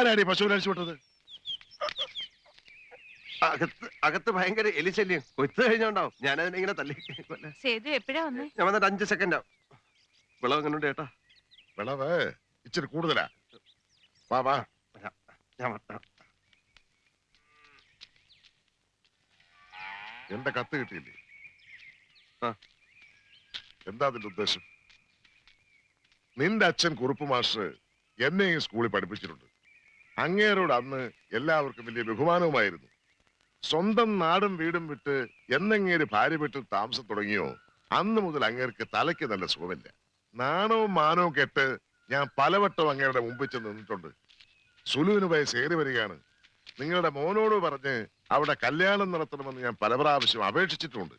ആരാടി പശുവിനെ അഴിച്ചു വിട്ടത് അകത്ത് അകത്ത് ഭയങ്കര എലിശല്യം. കൊയ്ത്ത് കഴിഞ്ഞോണ്ടാവും. ഞാനതിനെ ഇങ്ങനെ തല്ലി. സേതു എപ്പോഴാ വന്നേ? ഞാൻ വന്നിട്ട് അഞ്ച് സെക്കൻഡ് ആവും വിളവ് എങ്ങനെയുണ്ട് ചേട്ടാ? വിളവ് ഇച്ചിരി കൂടുതലാ. വാ വാ. ഞാൻ എന്റെ കത്ത് കിട്ടിയില്ലേ? ആ. എന്താ അതിന്റെ ഉദ്ദേശം? നിന്റെ അച്ഛൻ കുറുപ്പ് മാസ്റ്റർ എന്നെ ഈ സ്കൂളിൽ പഠിപ്പിച്ചിട്ടുണ്ട്. അങ്ങേരോട് അന്ന് എല്ലാവർക്കും വലിയ ബഹുമാനവുമായിരുന്നു. സ്വന്തം നാടും വീടും വിട്ട് എന്നങ്ങേര് ഭാര്യ വീട്ടിൽ താമസം തുടങ്ങിയോ അന്ന് മുതൽ അങ്ങേർക്ക് തലയ്ക്ക് നല്ല സുഖമില്ല. നാണവും മാനവും കെട്ട് ഞാൻ പലവട്ടം അങ്ങേരുടെ മുമ്പിൽ ചെന്ന് നിന്നിട്ടുണ്ട്. സുലുവിന് വയസ്സ് ഏറി വരികയാണ്. നിങ്ങളുടെ മോനോട് പറഞ്ഞ് അവിടെ കല്യാണം നടത്തണമെന്ന് ഞാൻ പല പ്രാവശ്യം അപേക്ഷിച്ചിട്ടുണ്ട്.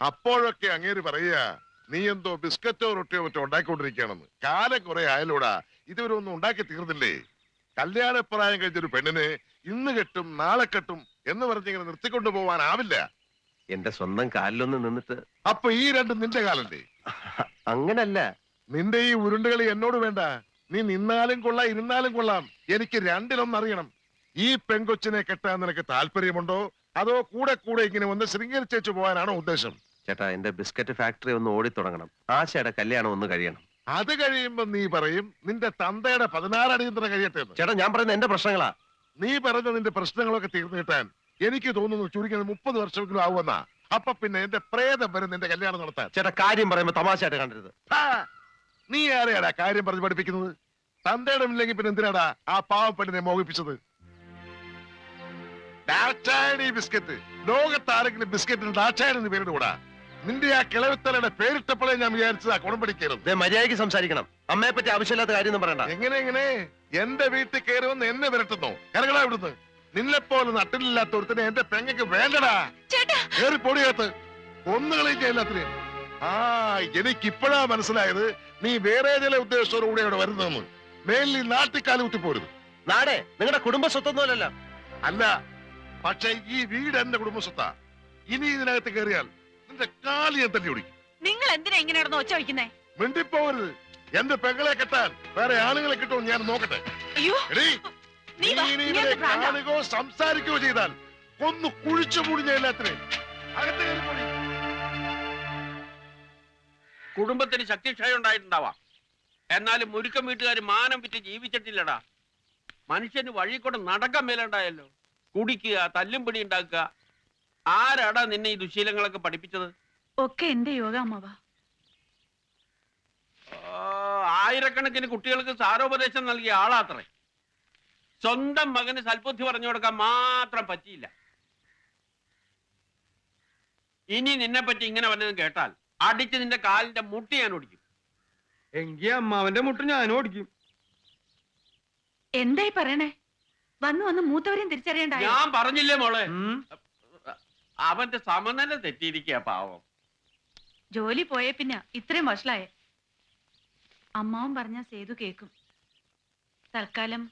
അപ്പോഴൊക്കെ അങ്ങേര് പറയുക നീ എന്തോ ബിസ്ക്കറ്റോ റൊട്ടിയോ മറ്റോ ഉണ്ടാക്കിക്കൊണ്ടിരിക്കുകയാണെന്ന്. കാലം കുറെ ആയാലൂടാ ഇതുവരെ ഒന്നും ഉണ്ടാക്കി തീർന്നില്ലേ? കല്യാണപ്രായം കഴിഞ്ഞൊരു പെണ്ണിനെ ഇന്ന് കെട്ടും നാളെ കെട്ടും എന്ന് പറഞ്ഞിങ്ങനെ നിർത്തിക്കൊണ്ടു പോവാനാവില്ല. എന്റെ സ്വന്തം കാലിലൊന്ന് നിന്നിട്ട് അപ്പൊ ഈ രണ്ടും നിന്റെ കാലല്ലേ? അങ്ങനല്ല. നിന്റെ ഈ ഉരുണ്ടുകളി എന്നോട് വേണ്ട. നീ നിന്നാലും കൊള്ളാം ഇരുന്നാലും കൊള്ളാം. എനിക്ക് രണ്ടിലൊന്നറിയണം. ഈ പെങ്കൊച്ചിനെ കെട്ടാൻ നിനക്ക് താല്പര്യമുണ്ടോ? അതോ കൂടെ കൂടെ ഇങ്ങനെ ഒന്ന് ശൃംഗരിച്ചു പോകാനാണോ ഉദ്ദേശം? ചേട്ടാ എന്റെ ബിസ്ക്കറ്റ് ഫാക്ടറി ഒന്ന് ഓടി തുടങ്ങണം ആശയുടെ കല്യാണം ഒന്ന് കഴിയണം. അത് കഴിയുമ്പോ നീ പറയും നിന്റെ തന്തയുടെ പതിനാറ് അടിയന്തര കഴിയട്ടെ എന്ന്. ചേട്ടാ ഞാൻ പറയുന്നത് എന്റെ പ്രശ്നങ്ങളാ. നീ പറഞ്ഞ നിന്റെ പ്രശ്നങ്ങളൊക്കെ തീർന്നു കിട്ടാൻ എനിക്ക് തോന്നുന്നു ചുരുങ്ങിയത് മുപ്പത് വർഷമെങ്കിലും ആവുമെന്നാ. അപ്പൊ പിന്നെ എന്റെ പ്രേതം വരും നിന്റെ കല്യാണം നടത്താൻ. ചേട്ടാ കാര്യം പറയുമ്പോ തമാശയായിട്ട് കണ്ടരുത് ഹാ! നീ ആരെയാടാ കാര്യം പറഞ്ഞ് പഠിപ്പിക്കുന്നത്? തന്തയുടെ ഇല്ലെങ്കിൽ പിന്നെ എന്തിനാടാ ആ പാവപ്പെട്ടിനെ മോഹിപ്പിച്ചത്? ഡാച്ചായണി ബിസ്ക്കറ്റ് ലോകത്താരെങ്കിലും ബിസ്ക്കറ്റിന് എന്ന് പേരിടുകൂടാ? നിന്റെ ആ കിളവിത്തലയുടെ പേരിട്ടപ്പോഴേ ഞാൻ വിചാരിച്ചത് ആ പിടിക്കരുത് ദേ മര്യാദയ്ക്ക് സംസാരിക്കണം. അമ്മയെ പറ്റി ആവശ്യമില്ലാത്ത കാര്യം ഒന്നും പറയണ്ട. എങ്ങനെ എങ്ങനെ? എന്റെ വീട്ടിൽ കയറുമെന്ന് എന്നെ വിരട്ടുന്നു. കരകളാ ഇവിടുന്ന്. നിന്നെപ്പോലെ നട്ടിലില്ലാത്ത ഒരുത്തിനെ എന്റെ പെങ്ങക്ക് വേണ്ടടാ. ചേട്ടാ. കേറി പൊടിയകത്ത്. ഒന്നുകളെയും ചെയ്യില്ലാത്തിനെ ആ എനിക്ക് ഇപ്പോഴാ മനസ്സിലായത് നീ വേറെ ചില ഉദ്ദേശത്തോടുകൂടി അവിടെ വരുന്നതെന്ന്. മേലിൽ നാട്ടിക്കാലം കുത്തിപ്പോരുത് നാടേ നിങ്ങളുടെ കുടുംബ സ്വത്തൊന്നുമല്ലല്ലോ അല്ല പക്ഷെ ഈ വീട് എന്റെ കുടുംബ സ്വത്താ ഇനി ഇതിനകത്ത് കയറിയാൽ നിന്റെ കാലി ഞാൻ തല്ലി ഓടിക്കും. നിങ്ങൾ എന്തിനാ ഇങ്ങനെ നടന്ന് ഒച്ച വയ്ക്കുന്നേ? മിണ്ടിപ്പോവരുത്. എന്റെ പെങ്ങളെ കെട്ടാൻ വേറെ ആളുകളെ കിട്ടുമോ ഞാൻ നോക്കട്ടെ. അയ്യോ. എടീ, നീ നീ വാ, ഇനി നീ ഇവരെ ഒന്ന് പ്രാന്താ. കാണുകയോ സംസാരിക്കുകയോ ചെയ്താൽ കൊന്നു കുഴിച്ചു മുടിഞ്ഞ എല്ലാത്തിനെ അകത്ത് കയറി പോടി. കുടുംബത്തിന് ശക്തിക്ഷയം ഉണ്ടായിട്ടുണ്ടാവാം. എന്നാലും മുരുക്കം വീട്ടുകാർ മാനം വിറ്റ് ജീവിച്ചിട്ടില്ലടാ. മനുഷ്യന് വഴി കൂടെ നടക്കാൻ മേലുണ്ടായല്ലോ. കുടിക്കുക തല്ലും പിടി ഉണ്ടാക്കുക ആരാടാ നിന്നെ ഈ ദുശീലങ്ങളൊക്കെ പഠിപ്പിച്ചത്? ഒക്കെ എന്റെ യോഗ അമ്മവ ആ, ആയിരക്കണക്കിന് കുട്ടികൾക്ക് സാരോപദേശം നൽകിയ ആളാത്രേ. സ്വന്തം മകന് സൽബുദ്ധി പറഞ്ഞു കൊടുക്കാൻ മാത്രം പറ്റിയില്ല. ഇനി നിന്നെ പറ്റി ഇങ്ങനെ വല്ലതും കേട്ടാൽ അടിച്ച് നിന്റെ കാലിന്റെ മുട്ടി ഞാൻ ഓടിക്കും. എങ്കി അമ്മാവന്റെ മുട്ട് ഞാൻ ഓടിക്കും. എന്തായി പറയണേ? വന്നു വന്ന് മൂത്തവരെയും തിരിച്ചറിയണ്ട ഞാൻ പറഞ്ഞില്ലേ മോളെ? അവന്റെ സമനില തെറ്റിയിരിക്കുക പാവം. ജോലി പോയ പിന്നെ ഇത്രയും വഷളായ. അമ്മാവും പറഞ്ഞ സേതു കേക്കും. തൽക്കാലം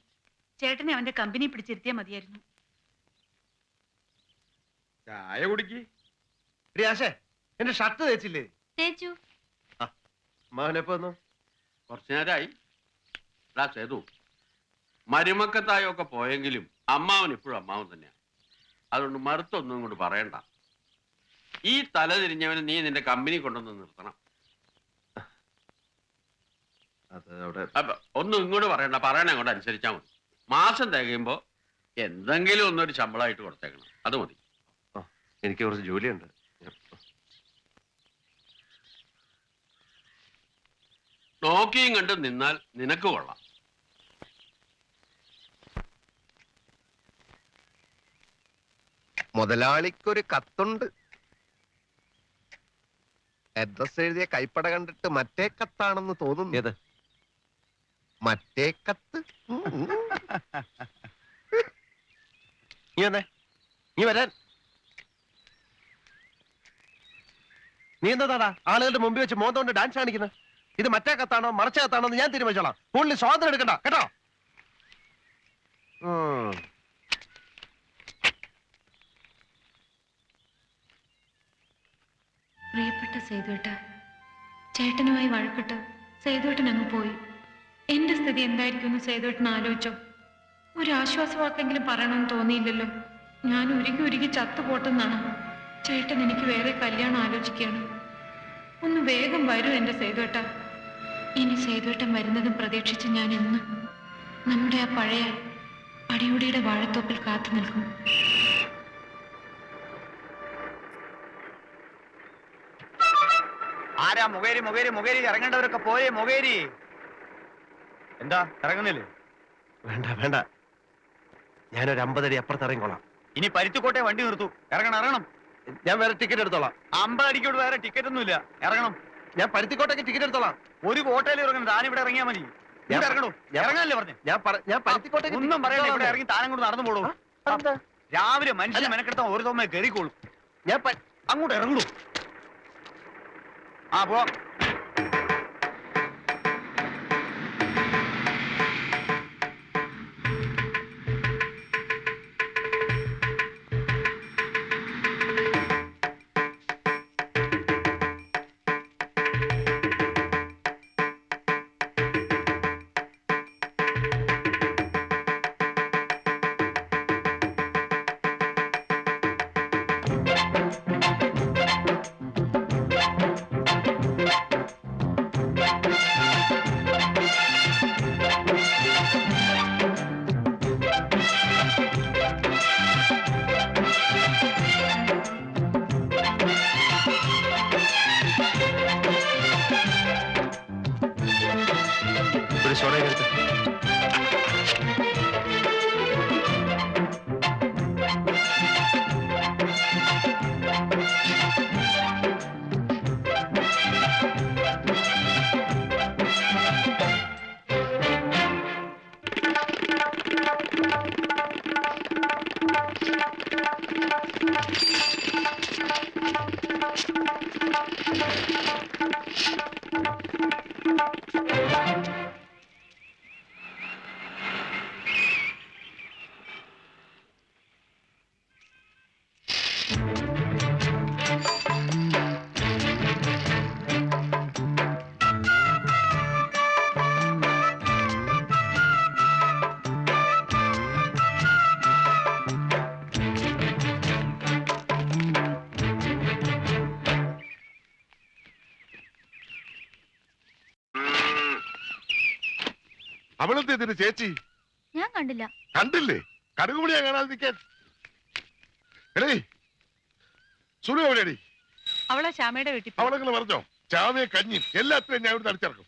ചേട്ടനെ അവന്റെ കമ്പനി പിടിച്ചിരുത്തിയാ മതിയായിരുന്നു. ചായ കുടിക്ക്. എന്റെ ഷർട്ട് തേച്ചില്ലേ? തേച്ചു. മകനെപ്പോ വന്നു? കുറച്ചു നേരമായി സേതു. മരുമക്കത്തായൊക്കെ പോയെങ്കിലും അമ്മാവൻ ഇപ്പോഴും അമ്മാവൻ തന്നെയാണ് അതുകൊണ്ട് മറുത്തൊന്നും ഇങ്ങോട്ട് പറയണ്ട. ഈ തല തിരിഞ്ഞവന് നീ നിന്റെ കമ്പനി കൊണ്ടുവന്ന് നിർത്തണം. അത് അവിടെ അപ്പൊ ഒന്നും ഇങ്ങോട്ട് പറയണ്ട. പറയണ അങ്ങോട്ട് അനുസരിച്ചാൽ മതി. മാസം തികയുമ്പോ എന്തെങ്കിലും ഒന്നൊരു ശമ്പളമായിട്ട് കൊടുത്തേക്കണം. അത് മതി. എനിക്ക് കുറച്ച് ജോലിയുണ്ട്. നോക്കിയും കണ്ട് നിന്നാൽ നിനക്ക് കൊള്ളാം. മുതലാളിക്കൊരു കത്തുണ്ട്. അഡ്രസ് എഴുതിയ കൈപ്പട കണ്ടിട്ട് മറ്റേ കത്താണെന്ന് തോന്നുന്നു. ഏത്? മറ്റേ കത്ത്. നീ വന്നേ. നീ വരാൻ. നീ എന്താടാ ആളുകളുടെ മുമ്പിൽ വെച്ച് മോന്തോണ്ട് ഡാൻസ് കാണിക്കുന്നത്? ഇത് മറ്റേ കത്താണോ മറച്ച കത്താണോ എന്ന് ഞാൻ തീരുമാനിച്ചോളാം. കൂടുതൽ സ്വാതന്ത്ര്യം എടുക്കണ്ട. കേട്ടോ? ഉം. പ്രിയപ്പെട്ട സേതുവേട്ട ചേട്ടനുമായി വഴക്കിട്ട് സേതുവേട്ടൻ അങ്ങ് പോയി. എന്റെ സ്ഥിതി എന്തായിരിക്കും എന്തായിരിക്കുമെന്ന് സേതുവേട്ടൻ ആലോചിച്ചോ. ഒരു ആശ്വാസവാക്കെങ്കിലും പറയണമെന്ന് തോന്നിയില്ലല്ലോ. ഞാൻ ഉരുകി ഉരുകി ചത്തുപോട്ടെന്നാണ്. ചേട്ടൻ എനിക്ക് വേറെ കല്യാണം ആലോചിക്കുകയാണ്. ഒന്ന് വേഗം വരൂ എന്റെ സേതുവേട്ട. ഇനി സേതുവേട്ടൻ വരുന്നതും പ്രതീക്ഷിച്ച് ഞാൻ ഇന്ന് നമ്മുടെ ആ പഴയ അടിയുടിയുടെ വാഴത്തോപ്പിൽ കാത്തു നിൽക്കും. ആരാ മുഖേരി മുഖേരി മുഖേരി ഇറങ്ങേണ്ടവരൊക്കെ പോരെ മുഖേരി എന്താ ഇറങ്ങുന്നില്ലേ? വേണ്ട വേണ്ട. ഞാനൊരു അമ്പതടി അപ്പുറത്ത് ഇറങ്ങിക്കോളാം. ഇനി പരുത്തിക്കോട്ടെ വണ്ടി നിർത്തു. ഇറങ്ങണം ഇറങ്ങണം. ഞാൻ വേറെ ടിക്കറ്റ് എടുത്തോളാം. അമ്പതടിക്കോട്ട് വേറെ ടിക്കറ്റ് ഒന്നുമില്ല ഇറങ്ങണം. ഞാൻ പരുത്തിക്കോട്ടേക്ക് ടിക്കറ്റ് എടുത്തോളാം. ഒരു ഹോട്ടലിൽ ഇറങ്ങണം താൻ ഇവിടെ ഇറങ്ങിയാ മതി. ഞാൻ- ഇറങ്ങണോ? ഇറങ്ങാനല്ലേ പറഞ്ഞു? ഞാൻ ഞാൻ പരുത്തിക്കോട്ടേക്ക് ഒന്നും പറയണ്ട ഇവിടെ ഇറങ്ങി താനം കൊണ്ട് നടന്നു പോടൂ. എന്താ? രാവിലെ മനുഷ്യനെ മെനക്കെടുത്ത ഒരു തോമേ കയറിക്കോളും. ഞാൻ അങ്ങോട്ട് ഇറങ്ങണു ആ പോവാം ഒരു സോഡ അവളെന്ത് ഇതിന് ചേച്ചി? ഞാൻ കണ്ടില്ല. കണ്ടില്ലേ? കടുകുമണിയാ കാണാതെ നിൽക്കാൻ എടേ സുലു എവിടെയാടി? അവളെ ശ്യാമയുടെ വീട്ടിൽ പോയി. അവളെങ്ങനെ പറഞ്ഞോ ചാവയെ കഞ്ഞി എല്ലാത്തിനും ഞാൻ ഇവിടെ അടിച്ചിറക്കും.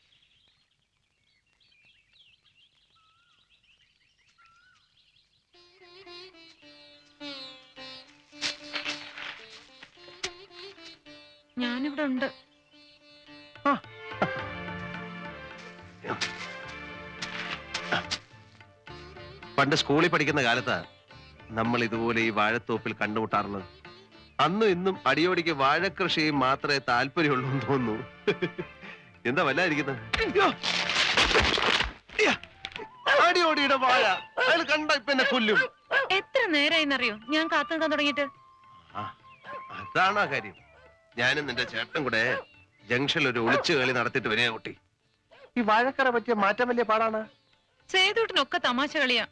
ഞാനിവിടെ ഉണ്ട്. പണ്ട് സ്കൂളിൽ പഠിക്കുന്ന കാലത്താ നമ്മൾ ഇതുപോലെ ഈ വാഴത്തോപ്പിൽ കണ്ടുമുട്ടാറുള്ളത്. അന്നും ഇന്നും അടിയോടിക്ക് വാഴക്കൃഷി മാത്രമേ താല്പര്യമുള്ളൂ എന്ന് തോന്നുന്നു. എന്താ വല്ലാതിരിക്കുന്നത്! അടിയോടിയുടെ വാഴ. അയാൾ കണ്ട ഇപ്പൊ എന്നെ കൊല്ലും. എത്ര നേരമായിന്നറിയോ ഞാൻ കാത്തു നിൽക്കാൻ തുടങ്ങിയിട്ട്. ആ, അതാണ് ആ കാര്യം. ഞാനും നിന്റെ ചേട്ടൻ കൂടെ ജംഗ്ഷനിൽ ഒരു ഒളിച്ചു കളി നടത്തിയിട്ട് വരിക കുട്ടി. ഈ വാഴക്കറ പറ്റിയ മാറ്റം വലിയ പാടാണ്. സേതുട്ടിനൊക്കെ തമാശ കളിയാ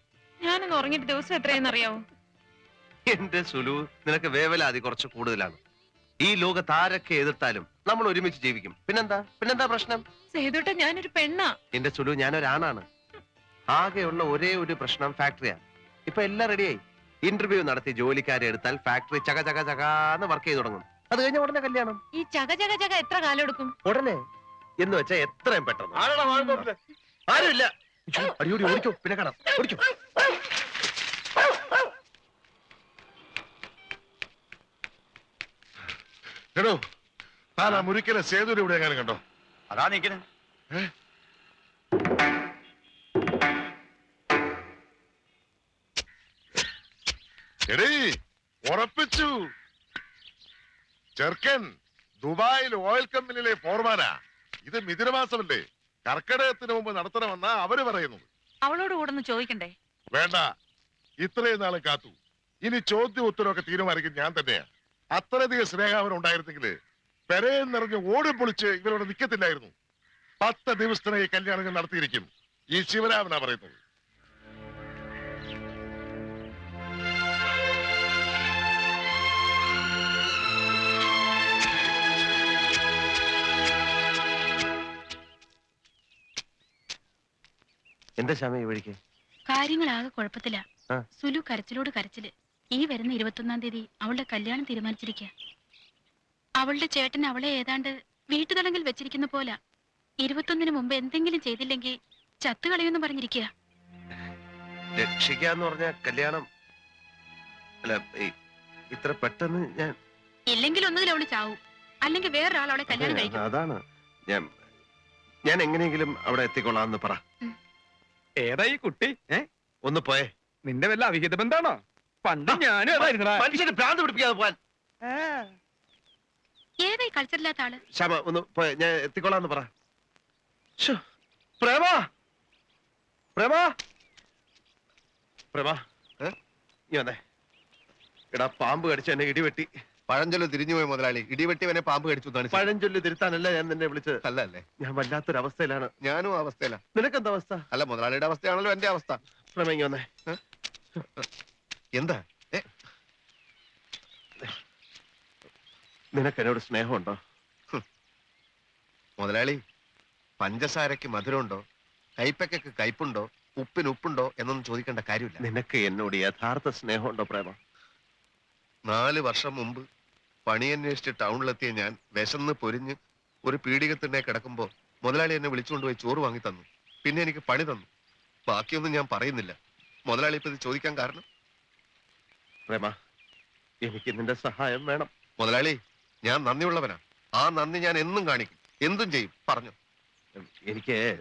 ഞാനൊന്ന് ഉറങ്ങിയിട്ട് ദിവസം എത്രയെന്നറിയാവോ എന്റെ സുലു നിനക്ക് വേവലാതി കുറച്ച് കൂടുതലാണ്. ഈ ലോകത്ത് ആരൊക്കെ എതിർത്താലും നമ്മൾ ഒരുമിച്ച് ജീവിക്കും. പിന്നെന്താ? പിന്നെന്താ പ്രശ്നം? സേതുട്ട ഞാനൊരു പെണ്ണാ. എന്റെ സുലു ഞാനൊരാണാണ് ആകെയുള്ള ഒരേ ഒരു പ്രശ്നം ഫാക്ടറിയാണ്. ഇപ്പൊ എല്ലാം റെഡിയായി ഇന്റർവ്യൂ നടത്തി ജോലിക്കാരെ എടുത്താൽ ഫാക്ടറി ചക ചക ചകാന്ന് വർക്ക് ചെയ്ത് തുടങ്ങും. അത് കഴിഞ്ഞ ഉടനെ കല്യാണം. ഈ ചക ചക ചക എത്ര കാലം എടുക്കും? ഉടനെ എന്ന് വെച്ചാ എത്രയും പെട്ടെന്ന്. ആരുമില്ല. അടിയോടി ഓടിക്കോ പിന്നെ കാണാം. ഓടിക്കോ. എടോ താൻ ആ മുരിക്കലെ സേതുവിനെ ഇവിടെ എങ്ങനെ കണ്ടോ? അതാ എടീ ഉറപ്പിച്ചു. ചെറുക്കൻ ദുബായിൽ ഓയിൽ കമ്പനിയിലെ ഫോർമാനാ. ഇത് മിഥുനമാസമല്ലേ? കർക്കിടകത്തിന് മുമ്പ് നടത്തണമെന്നാ അവർ പറയുന്നു അവളോട് കൂടെ ചോദിക്കണ്ടേ? വേണ്ട. ഇത്രയും നാളും കാത്തു. ഇനി ചോദ്യം ഉത്തരവൊക്കെ തീരുമാനിക്കും ഞാൻ തന്നെയാ. അത്രയധികം സ്നേഹാവനം ഉണ്ടായിരുന്നെങ്കിൽ പെരയിൽ നിറഞ്ഞ് ഓടി പൊളിച്ച് ഇവരോട് നിൽക്കത്തില്ലായിരുന്നു പത്ത് ദിവസത്തിനെ ഈ കല്യാണങ്ങൾ നടത്തിയിരിക്കും. ഈ ശിവരാമനാ പറയുന്നത്. എന്താ ശ്യാമ ഈ കാര്യങ്ങളാകെ കുഴപ്പത്തില. സുലു കരച്ചിലോട് കരച്ചിൽ. ഈ വരുന്ന ഇരുപത്തൊന്നാം തീയതി അവളുടെ കല്യാണം തീരുമാനിച്ചിരിക്ക. അവളുടെ ചേട്ടൻ അവളെ ഏതാണ്ട് വീട്ടുതടങ്കിൽ വെച്ചിരിക്കുന്ന പോല. ഇരുപത്തൊന്നിന് മുമ്പ് എന്തെങ്കിലും ചെയ്തില്ലെങ്കിൽ ചത്തുകളയുമെന്ന് പറഞ്ഞിരിക്കുക രക്ഷിക്കാന്ന് പറഞ്ഞ കല്യാണം. അല്ല ഇത്ര പെട്ടെന്ന് ഞാൻ ഇല്ലെങ്കിൽ ഒന്നുകിൽ അവൾ ചാവും. അല്ലെങ്കിൽ വേറൊരാൾ അവളെ കല്യാണം കഴിക്കും. അതാണ്. ഞാൻ ഞാൻ എങ്ങനെയെങ്കിലും അവിടെ എത്തിക്കൊള്ളാന്ന് പറ. ഏതാ ഈ കുട്ടി? ഏ? ഒന്ന് പോയേ. നിന്റെ വല്ല അവിഹിത ബന്ധാണോ? പണ്ട് ഞാനും അതായിരുന്നടാ മനുഷ്യന് ഭ്രാന്ത് പിടിപ്പിക്കാതെ പോവാൻ. ഏതായി കൾച്ചറില്ലാത്ത ആൾ? ഒന്ന് പോയെ ഞാൻ എത്തിക്കൊള്ളാന്ന് പറ. ശ്ശോ, പ്രേമ. പ്രേമ. പ്രേമ ഏ? നീ വന്നേ. എടാ പാമ്പ് കടിച്ച് എന്നെ ഇടിവെട്ടി. പഴഞ്ചൊല്ല് തിരിഞ്ഞുപോയി മുതലാളി. ഇടിവെട്ടിവനെ പാമ്പ് കടിച്ചു എന്നാണ് ശരി. പഴഞ്ചൊല്ല് തിരുത്താനല്ല ഞാൻ നിന്നെ വിളിച്ചത്. അല്ല അല്ലേ ഞാൻ വല്ലാത്തൊരു അവസ്ഥയിലാണ്. ഞാനും അവസ്ഥയിലാണ് അവസ്ഥയില. നിനക്കെന്താ അവസ്ഥ? അല്ല മുതലാളിയുടെ അവസ്ഥയാണല്ലോ എന്റെ അവസ്ഥ. പ്രേമ ഇങ്ങ് വന്നേ. എന്താ? നിനക്ക് എന്നോട് സ്നേഹമുണ്ടോ? മുതലാളി പഞ്ചസാരയ്ക്ക് മധുരമുണ്ടോ? കൈപ്പയ്ക്ക് കയ്പുണ്ടോ? ഉപ്പിന് ഉപ്പുണ്ടോ? എന്നൊന്നും ചോദിക്കേണ്ട കാര്യമില്ല. നിനക്ക് എന്നോട് യഥാർത്ഥ സ്നേഹമുണ്ടോ പ്രേമ? നാല് വർഷം മുമ്പ് പണിയന്വേഷിച്ച് ടൗണിലെത്തിയ ഞാൻ വിശന്ന് പൊരിഞ്ഞ് ഒരു പീഡികത്തിനെ കിടക്കുമ്പോൾ മുതലാളി എന്നെ വിളിച്ചുകൊണ്ടുപോയി ചോറ് വാങ്ങി തന്നു പിന്നെ എനിക്ക് പണി തന്നു. ബാക്കിയൊന്നും ഞാൻ പറയുന്നില്ല. മുതലാളി ഇപ്പൊ ഇത് ചോദിക്കാൻ കാരണം? പ്രേമ എനിക്ക് നിന്റെ സഹായം വേണം. മുതലാളി ഞാൻ നന്ദിയുള്ളവനാ. ആ നന്ദി ഞാൻ എന്നും കാണിക്കും. എന്തും ചെയ്യും. പറഞ്ഞു. എനിക്ക്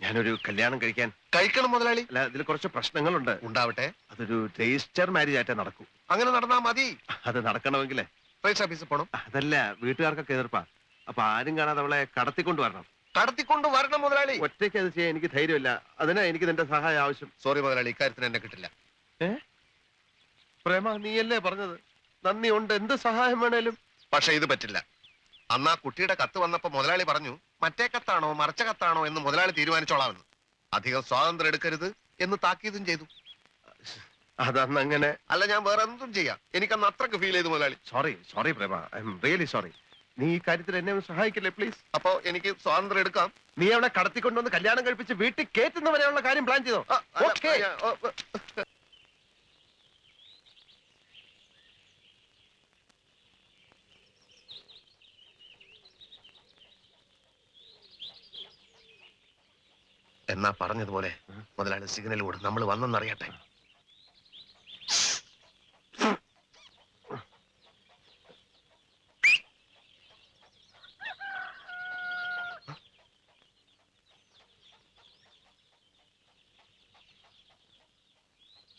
ഞാനൊരു കല്യാണം കഴിക്കാൻ കഴിക്കണം മുതലാളി. അല്ല ഇതിൽ കുറച്ച് പ്രശ്നങ്ങളുണ്ട്. ഉണ്ടാവട്ടെ. അതൊരു രജിസ്റ്റർ മാരേജ് ആയിട്ട് നടക്കൂ. അങ്ങനെ നടന്നാ മതി. അത് നടക്കണമെങ്കിൽ രജിസ്റ്റർ ഓഫീസിൽ പോണം. അതല്ല വീട്ടുകാർക്കൊക്കെ എതിർപ്പാ. അപ്പൊ ആരും കാണാതെ അവളെ കടത്തിക്കൊണ്ട് വരണം. കടത്തിക്കൊണ്ട് വരണം മുതലാളി. ഒറ്റയ്ക്ക് അത് ചെയ്യാൻ എനിക്ക് ധൈര്യമില്ല. അതിനാ എനിക്ക് നിന്റെ സഹായം ആവശ്യം. സോറി മുതലാളി ഇക്കാര്യത്തിന് എന്നെ കിട്ടില്ല. പ്രേമ നീയല്ലേ പറഞ്ഞത്? നന്ദി ഉണ്ട് എന്ത് സഹായം വേണേലും? പക്ഷെ ഇത് പറ്റില്ല. അന്ന് ആ കുട്ടിയുടെ കത്ത് വന്നപ്പോ മുതലാളി പറഞ്ഞു മറ്റേ കത്താണോ മറച്ച കത്താണോ എന്ന് മുതലാളി തീരുമാനിച്ചോളാമെന്ന്. അധികം സ്വാതന്ത്ര്യം എടുക്കരുത് എന്ന് താക്കീതും ചെയ്തു. അതന്ന് അങ്ങനെ അല്ല ഞാൻ വേറെ എന്തും ചെയ്യാം. എനിക്കന്ന് അത്രയ്ക്ക് ഫീൽ ചെയ്തു മുതലാളി. Sorry sorry Prema. I'm really sorry നീ ഈ കാര്യത്തിൽ എന്നെ ഒന്ന് സഹായിക്കില്ലേ പ്ലീസ് അപ്പോ എനിക്ക് സ്വാതന്ത്ര്യം എടുക്കാം. നീ അവളെ കടത്തിക്കൊണ്ടുവന്ന് കല്യാണം കഴിപ്പിച്ച് വീട്ടിൽ കയറ്റുന്നവരെയുള്ള കാര്യം പ്ലാൻ ചെയ്തോ? ആ, അല്ല, Okay. ഞാൻ- ഓ, ഓ, എന്നാ പറഞ്ഞതുപോലെ മുതലാളി സിഗ്നൽ കൂടെ നമ്മൾ വന്നെന്നറിയട്ടെ.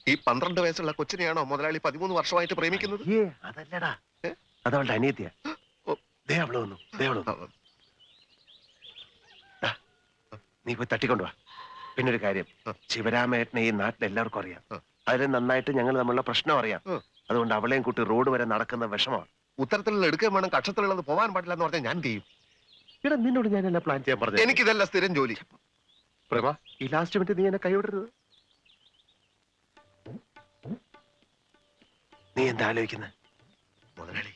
ഈ പന്ത്രണ്ട് വയസ്സുള്ള കൊച്ചിനെയാണോ മുതലാളി പതിമൂന്ന് വർഷമായിട്ട് പ്രേമിക്കുന്നത്? അതല്ലടാ? അതവളുടെ അനിയത്തിയാ. ദേ അവൾ വന്നു ദേ അവൾ വന്നു നീ പോയി തട്ടിക്കൊണ്ടുവാ പിന്നെ ഒരു കാര്യം. ശിവരാമേട്ടനെ ഈ നാട്ടിൽ എല്ലാവർക്കും അറിയാം. അതിൽ നന്നായിട്ട് ഞങ്ങൾ തമ്മിലുള്ള പ്രശ്നം അറിയാം. അതുകൊണ്ട് അവളെയും കൂട്ടി റോഡ് വരെ നടക്കുന്ന വിഷമമാണ്. ഉത്തരത്തിലുള്ള എടുക്കുകയും വേണം കക്ഷത്തിലുള്ളത് പോകാൻ പാടില്ല എന്ന് പറഞ്ഞാൽ ഞാൻ ചെയ്യും? ഇവിടെ നിന്നോട് ഞാൻ എന്നെ പ്ലാൻ ചെയ്യാൻ പറഞ്ഞു എനിക്കിതല്ല സ്ഥിരം ജോലി. പ്രഭ ഈ ലാസ്റ്റ് മിനിറ്റ് നീ എന്നെ കൈവിടരുത്. നീ എന്താ ആലോചിക്കുന്നത് മുതലാളി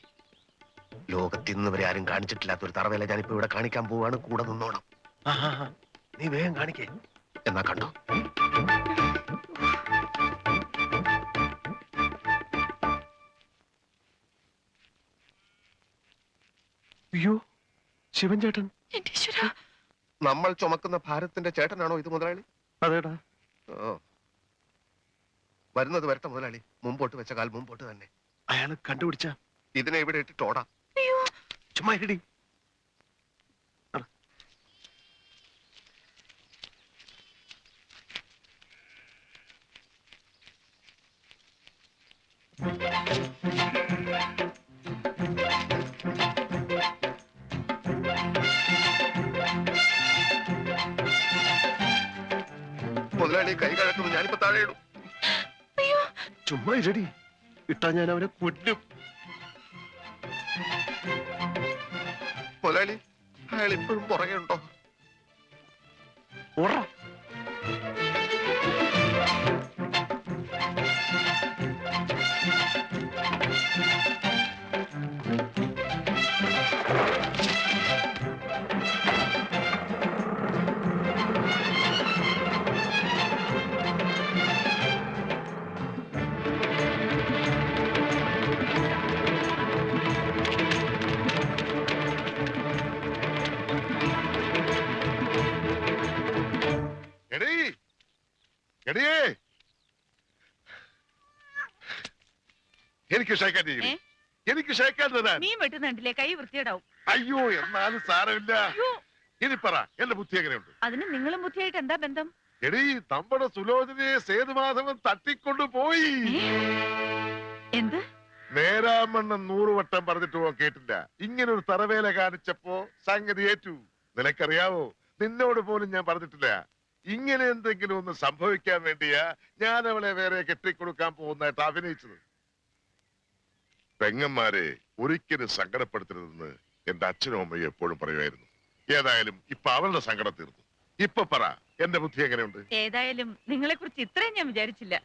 ലോകത്തിന്ന് വരെ ആരും കാണിച്ചിട്ടില്ലാത്ത ഒരു തറവേല ഞാനിപ്പോ ഇവിടെ കാണിക്കാൻ പോവാണ് കൂടെ നിന്നോണം. നീ വേഗം കാണിക്കേ. എന്നാ കണ്ടോ. അയ്യോ ശിവൻ ചേട്ടൻ. നമ്മൾ ചുമക്കുന്ന ഭാരത്തിന്റെ ചേട്ടനാണോ ഇത് മുതലാളി? അതേടാ. ഓ. വരുന്നത് വരട്ടെ മുതലാളി. മുമ്പോട്ട് വെച്ച കാൽ മുമ്പോട്ട് തന്നെ. അയാൾ കണ്ടുപിടിച്ച ഇതിനെ ഇവിടെ ഇട്ടിട്ട് ഓടാം. ചുമ്മാ മുതലാളി കൈ കഴക്കുന്നു ഞാനിപ്പോ താഴെ ഇടും. ചുമ്മാ ഇരടി. ഇട്ടാ ഞാൻ അവനെ കൊല്ലും. മുതലാളി അയാൾ ഇപ്പോഴും പുറകെ ഉണ്ടോ? ഓട എടിയേ എനിക്ക് ഷേക്കാൻ ഏ? എനിക്ക് ഷേക്കാൻ തരാൻ. നീ വെട്ടുന്നുണ്ടല്ലേ കൈ വൃത്തിയേടാവും അയ്യോ എന്നാലും സാരമില്ല. അയ്യോ. ഇനി പറ എന്റെ ബുദ്ധി എങ്ങനെയുണ്ട്? അതിന് നിങ്ങളും ബുദ്ധിയായിട്ട് എന്താ ബന്ധം? എടീ നമ്മുടെ സുലോചനയെ സേതുമാധവൻ തട്ടിക്കൊണ്ടു പോയി. എന്ത്? നേരാമണ്ണം നൂറുവട്ടം പറഞ്ഞിട്ട് പോ കേട്ടില്ല. ഇങ്ങനെ ഒരു തറവേല കാണിച്ചപ്പോ സംഗതി ഏറ്റു. നിനക്കറിയാവോ? നിന്നോട് പോലും ഞാൻ പറഞ്ഞിട്ടില്ല. ഇങ്ങനെ എന്തെങ്കിലും ഒന്ന് സംഭവിക്കാൻ വേണ്ടിയാ ഞാൻ അവളെ വേറെ കെട്ടിക്കൊടുക്കാൻ പോകുന്നതായിട്ട് അഭിനയിച്ചത്. പെങ്ങന്മാരെ ഒരിക്കലും സങ്കടപ്പെടുത്തരുതെന്ന് എന്റെ അച്ഛനും അമ്മയും എപ്പോഴും പറയുമായിരുന്നു. ഏതായാലും ഇപ്പൊ അവളുടെ സങ്കടം തീർന്നു. ഇപ്പൊ പറ എന്റെ ബുദ്ധി എങ്ങനെയുണ്ട്? ഏതായാലും നിങ്ങളെ കുറിച്ച് ഇത്രയും ഞാൻ വിചാരിച്ചില്ല.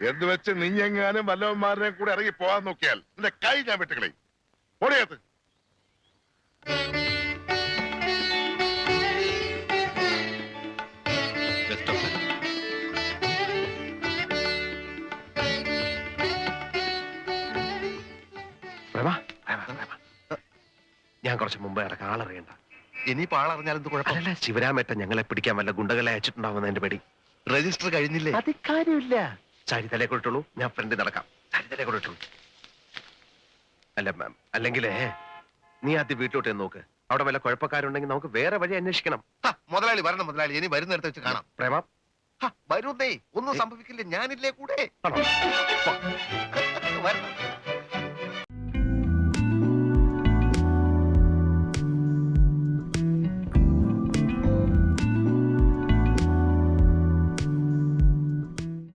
എന്ന് വെച്ച് നീയെങ്ങാനും വല്ലവന്മാരുടെ കൂടെ ഇറങ്ങി പോവാൻ നോക്കിയാൽ എന്റെ കൈ ഞാൻ വെട്ടുകളെ ഓടിയത്ത്. ഞാൻ കുറച്ച് മുമ്പ് ഇടയ്ക്ക് ആളറിയണ്ട. ഇനിയിപ്പോ ആളറിഞ്ഞാൽ എന്ത് കുഴപ്പമില്ല ശിവരാമേട്ട ഞങ്ങളെ പിടിക്കാൻ വല്ല ഗുണ്ടകളെ അയച്ചിട്ടുണ്ടാവുന്ന എന്റെ പേടി. രജിസ്റ്റർ കഴിഞ്ഞില്ലേ? അത് കാര്യമില്ല. സാരി തലേ കൊടുത്തുള്ളൂ. ഞാൻ ഫ്രണ്ട് നടക്കാം. ചരിതലെ തലേ കൊടുത്തുള്ളൂ. അല്ല മാം അല്ലെങ്കിലേ നീ ആദ്യം വീട്ടിലോട്ട് ചെന്ന് നോക്ക്. അവിടെ വല്ല കുഴപ്പക്കാരുണ്ടെങ്കിൽ നമുക്ക് വേറെ വഴി അന്വേഷിക്കണം. ഹ, മുതലാളി വരണം മുതലാളി. ഇനി വരുന്നിടത്ത് വെച്ച് കാണാം. പ്രേമ. ഹ, വരുന്നേ. ഒന്നും സംഭവിക്കില്ല. ഞാനില്ലേ കൂടെ? ആണോ? വരണം.